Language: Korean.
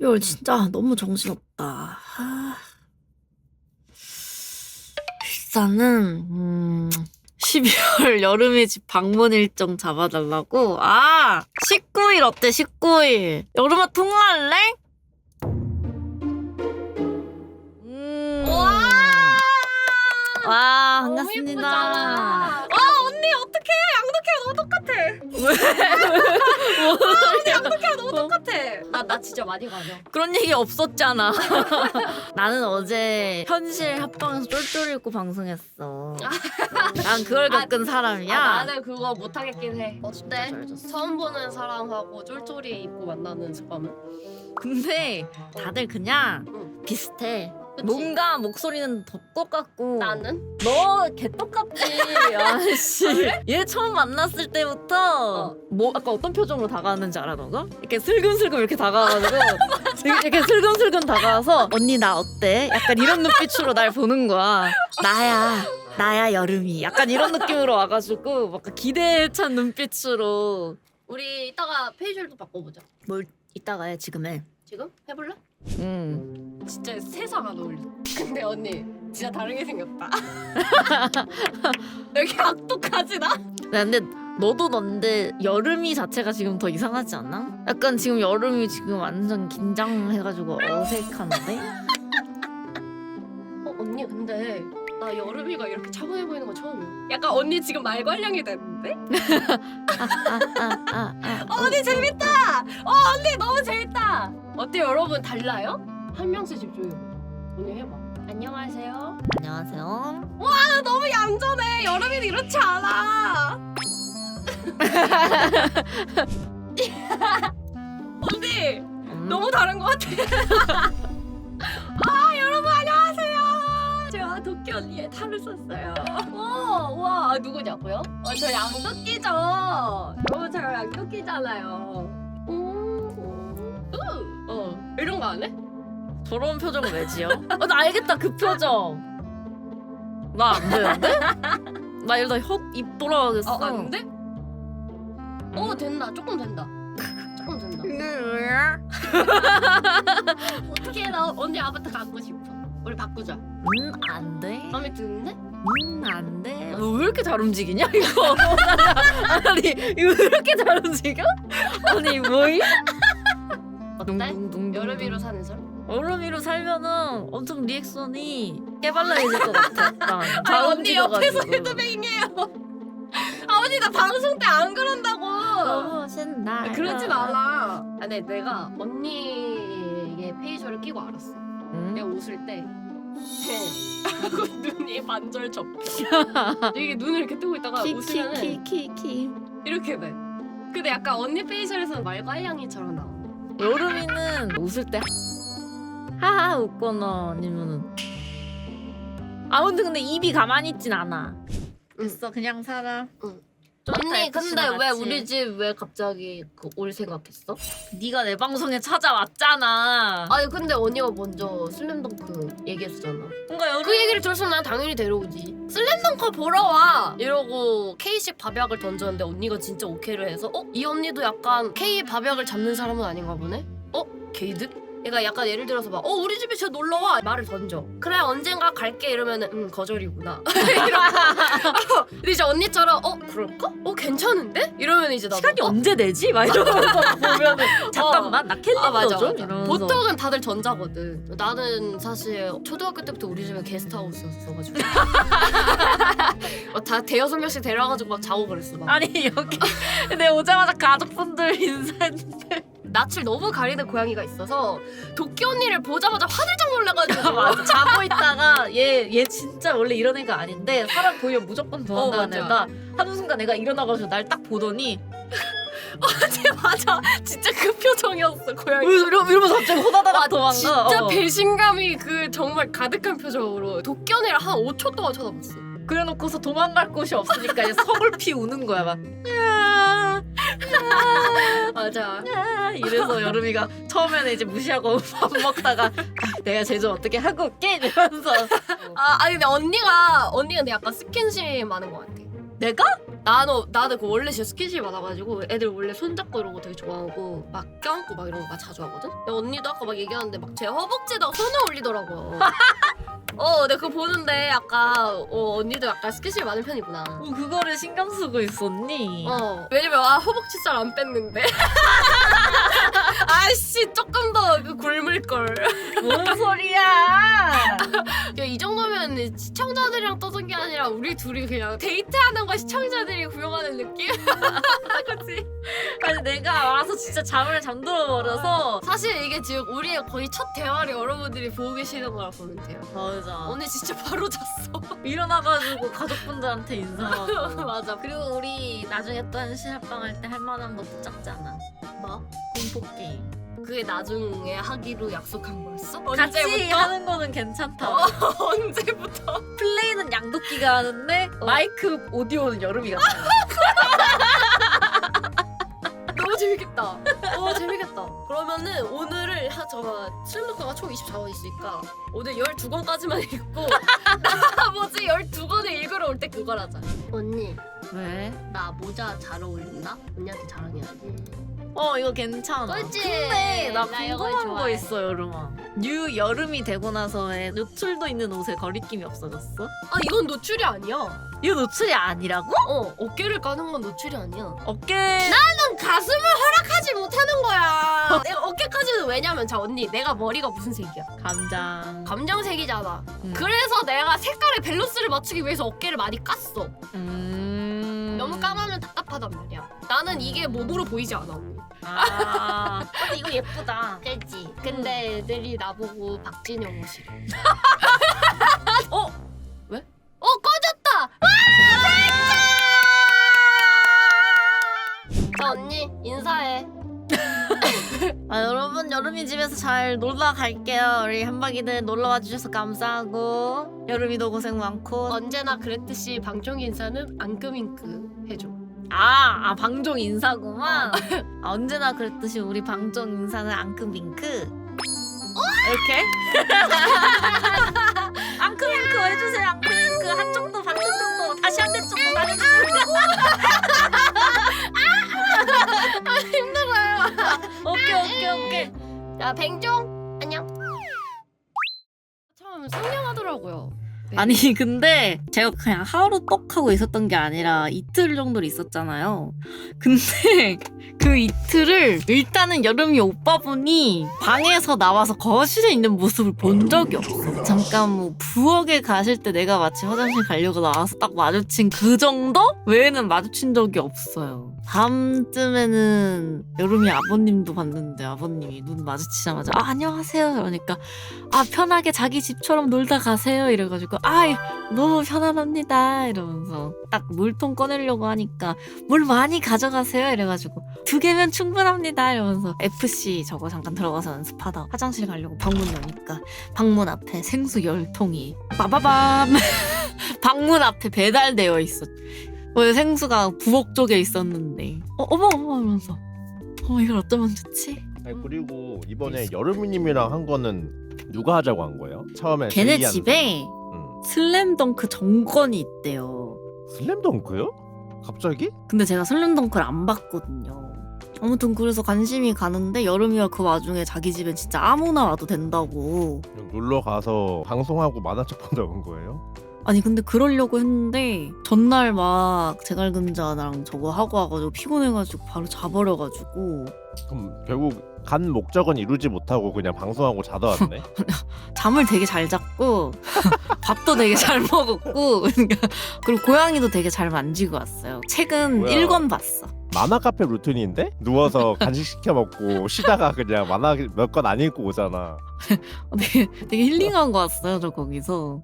12월 진짜 너무 정신없다. 아. 일단은 음 12월 여름의 집 방문 일정 잡아달라고. 아 19일 어때 19일 여름아 통화할래? 음. 와! 와 반갑습니다. 예쁘잖아. 아 언니 어떡해 양덕해랑 너무 똑같아. 언니 양덕해랑 너무 똑같아. 나 나 진짜 많이 가져. 그런 얘기 없었잖아. 나는 어제 현실 합방에서 쫄쫄 입고 방송했어. 난 그걸 아, 겪은 사람이야. 아, 나는 그거 못 하겠긴 해. 어때? 처음 보는 사람하고 쫄쫄이 입고 만나는 밤은? 근데 다들 그냥 응. 비슷해. 뭔가 목소리는 더 똑같고 나는? 너 개똑같지 아씨 얘 처음 만났을 때부터 어. 뭐 아까 어떤 표정으로 다가왔는지 알아 너가? 이렇게 슬금슬금 이렇게 다가와가지고 이렇게 슬금슬금 다가와서 언니 나 어때? 약간 이런 눈빛으로 날 보는 거야 나야 나야 여름이 약간 이런 느낌으로 와가지고 막 기대에 찬 눈빛으로 우리 이따가 페이셜도 바꿔보자. 뭘 이따가 해 지금 해 지금? 해볼래? 응. 진짜 세상 안 어울려. 근데 언니 진짜 다르게 생겼다. 왜 이렇게 악독하지 나? 야, 근데 너도 넌데 여름이 자체가 지금 더 이상하지 않아? 약간 지금 여름이 지금 완전 긴장해가지고 어색한데? 어 언니 근데 나 여름이가 이렇게 차분해 보이는 건 처음이야. 약간 언니 지금 말괄량이 됐는데? 아, 아, 아, 아. 어, 언니 재밌다. 어 언니 너무 재밌다. 어때 요 여러분 달라요? 한 명씩 집중해. 언니 해봐. 안녕하세요. 안녕하세요. 아 너무 얌전해. 여름이는 이렇지 않아. 언니 음. 너무 다른 것 같아. 아 여러분 안녕하세요. 제가 도끼 언니의 탈을 썼어요. 와, 와 누구냐고요? 어, 저 양도끼죠. 여러분 저 양도끼잖아요. 음, 음. 어 이런 거 안 해? 저런 표정을 왜 지어? 어, 나 알겠다 그 표정. 나 안 되는데? 나 이러다 혀입 돌아가겠어. 어, 안 돼? 어 된다. 조금 된다. 조금 된다. 어떻게 나 언니 아바타 갖고 싶어. 우리 바꾸자. 음, 안 돼. 마음에 드는데? 음, 안 돼. 너 왜 이렇게 잘 움직이냐 이거? 아니 이거 왜 이렇게 잘 움직여? 아니 뭐이? 어때? 여름이로 사는 사람? 여름이로 살면은 엄청 리액션이 깨발랄해질 것 같아. 아잘 언니 옆에서. 헤드뱅이에요. 아 언니 나 방송 때 안 그런다고. 너무 신나. 아, 그러지 말라. 아, 근데 내가 언니의 페이셜을 끼고 알았어. 내가 응? 웃을 때 하고 눈이 반절 접혀. 이게 눈을 이렇게 뜨고 있다가 웃으면은 키키키키키. 이렇게 돼. 근데 약간 언니 페이셜에서는 말괄량이처럼 나와. 여름이는 웃을 때 하하 웃거나 아니면은 아무튼 근데 입이 가만히 있진 않아. 됐어 그냥 살아. 응. 언니 근데 왜. 우리 집 왜 갑자기 그 올 생각했어? 네가 내 방송에 찾아왔잖아. 아니 근데 언니가 먼저 슬램덩크 얘기했잖아. 뭔가 여름 그 얘기를 들었으면 난 당연히 데려오지. 슬램덩크 보러 와! 이러고 K식 밥약을 던졌는데 언니가 진짜 오케이를 해서 어? 이 언니도 약간 K 밥약을 잡는 사람은 아닌가 보네? 어? 게이득? 그러니까 약간 예를 들어서 막 어 우리 집에 저 놀러 와. 말을 던져 그래 언젠가 갈게. 이러면은 음 거절이구나. 이러고 근데 이제 언니처럼 어 그럴까? 어 괜찮은데? 이러면 이제 나도 시간이 어? 언제 되지? 막 이러면서 보면은 잠깐만 나 캘린더 아 맞아. 좀 맞아 보통은 다들 전자거든. 나는 사실 초등학교 때부터 우리 집에 게스트하우스였어가지고. 어, 다 대여섯 명씩 데려와가지고 막 자고 그랬어 막. 아니 여기 내 오자마자 가족분들 인사했는데 낯을 너무 가리는 고양이가 있어서 도끼 언니를 보자마자 화들짝 놀라가지고 맞아. 자고 있다가 얘 얘 진짜 원래 이런 애가 아닌데 사람 보면 무조건 도망가는 어, 애가 한순간 내가 일어나가지고 날 딱 보더니 맞아 진짜 그 표정이었어 고양이. 이러- 이러면서 갑자기 호다다가 아, 도망가. 진짜 어. 배신감이 그 정말 가득한 표정으로 도끼 언니를 한 5초 동안 쳐다봤어. 그래놓고서 도망갈 곳이 없으니까 이제 서글피 우는 거야 막. 야, 맞아 야, 이래서 여름이가 처음에는 이제 무시하고 밥 먹다가 아, 내가 제좀 어떻게 하고 올게 이러면서 아, 아니 근데 언니가 언니가 근데 약간 스킨십 많은 것 같아. 내가? 나는 나는 그 원래 진짜 스킨십 많아가지고 애들 원래 손잡고 이런 거 되게 좋아하고 막 껴안고 막 이런 거 자주 하거든. 근데 언니도 아까 막 얘기하는데 막 제 허벅지에다가 손을 올리더라고. 어, 내가 그거 보는데 약간 어, 언니도 약간 스킨십 많은 편이구나. 어, 그거를 신경 쓰고 있었니? 어, 왜냐면 아 허벅지 살 안 뺐는데. 아씨 조금 더 그 굶을 걸. 뭔 소리야? 이 정도면 시청자들이랑 떠든 게 아니라 우리 둘이 그냥 데이트하는 거 시청자들이 구경하는 느낌? 그렇지. 아니 내가 와서 진짜 잠을 잠들어 버려서 사실 이게 지금 우리의 거의 첫 대화를 여러분들이 보고 계시는 거라 보면 돼요. 맞아. 오늘 진짜 바로 잤어. 일어나가지고 가족분들한테 인사하고. 맞아. 그리고 우리 나중에 또 한시합방 할 때 할 만한 것도 짰잖아. 뭐? 공포 게임. 그게 나중에 하기로 약속한 거였어? 같이? 하는 거는 괜찮다. 어, 언제부터? 플레이는 양도끼가 하는데 어. 마이크 오디오는 여름이가 너무 재밌겠다. 어 재밌겠다. 그러면은 오늘을 하 잠깐 슬럼더카가 총 24권 있으니까 오늘 12권까지만 읽고 나머지 12권을 읽으러 올 때 그걸 하자. 언니 왜? 나 모자 잘 어울린다? 언니한테 자랑해야지. 어 이거 괜찮아. 그치? 근데 나 나 이거 궁금한 거 좋아해. 있어 여름아. 뉴 여름이 되고 나서의 노출도 있는 옷에 거리낌이 없어졌어? 아 이건 노출이 아니야. 이거 노출이 아니라고? 어 어깨를 까는 건 노출이 아니야. 어깨 나는 가슴을 허락하지 못하는 거야. 내가 어깨까지는 왜냐면 자 언니 내가 머리가 무슨 색이야? 감장. 감정색이잖아. 음. 그래서 내가 색깔의 밸런스를 맞추기 위해서 어깨를 많이 깠어. 음. 너무 까마면 답답하단 말이야. 나는 이게 몸으로 보이지 않아. 언니. 아. 근데 이거 예쁘다. 그지. 근데 애들이 나보고 박진영 옷이래. 어? 왜? 어 꺼졌다. 자 언니 인사해. 아 여러분 여름이 집에서 잘 놀러 갈게요. 우리 한박이들 놀러 와 주셔서 감사하고 여름이도 고생 많고. 언제나 그랬듯이 방종 인사는 앙금잉크 해줘. 아, 아 방종 인사구만. 아, 언제나 그랬듯이 우리 방종 인사는 앙크빙크. 이렇게? 앙크빙크 해주세요. 앙크빙크 한쪽도 반쪽 정도 다시 한 대 정도 말해주세요. 힘 오케이 오케이. 야 뱅종 안녕. 참 상냥하더라고요. 네. 아니 근데 제가 그냥 하루 떡 하고 있었던 게 아니라 이틀 정도를 있었잖아요. 근데 그 이틀을 일단은 여름이 오빠분이 방에서 나와서 거실에 있는 모습을 본 적이 없어. 잠깐 뭐 부엌에 가실 때 내가 마치 화장실 가려고 나와서 딱 마주친 그 정도 외에는 마주친 적이 없어요. 다음쯤에는 여름이 아버님도 봤는데 아버님이 눈 마주치자마자 아 안녕하세요 그러니까 아 편하게 자기 집처럼 놀다 가세요 이래가지고 아 너무 편안합니다. 이러면서 딱 물통 꺼내려고 하니까 물 많이 가져가세요. 이래가지고 두 개면 충분합니다. 이러면서 FC 저거 잠깐 들어가서 연습하다 화장실 가려고 방문 여니까 방문 앞에 생수 열 통이 빠바밤 방문 앞에 배달되어 있었 왜 생수가 부엌 쪽에 있었는데. 어, 어머 어머 하면서. 어 이걸 어쩌면 좋지? 아니, 그리고 이번에 여름이님이랑 한 거는 누가 하자고 한 거예요? 처음에 걔네. 집에 응. 슬램덩크 정권이 있대요 슬램덩크요? 갑자기? 근데 제가 슬램덩크를 안 봤거든요. 아무튼 그래서 관심이 가는데 여름이가 그 와중에 자기 집엔 진짜 아무나 와도 된다고. 그냥 놀러 가서 방송하고 만화책 본다고 온 거예요? 아니 근데 그러려고 했는데 전날 막 제갈근자랑 저거 하고 와가지고 피곤해가지고 바로 자버려가지고 그럼 결국 간 목적은 이루지 못하고 그냥 방송하고 자다 왔네. 잠을 되게 잘 잤고 밥도 되게 잘 먹었고 그러니까 그리고 고양이도 되게 잘 만지고 왔어요. 책은 뭐야. 1권 봤어. 만화 카페 루틴인데 누워서 간식 시켜 먹고 쉬다가 그냥 만화 몇 권 안 읽고 오잖아. 되게, 되게 힐링한 거 왔어요 저 거기서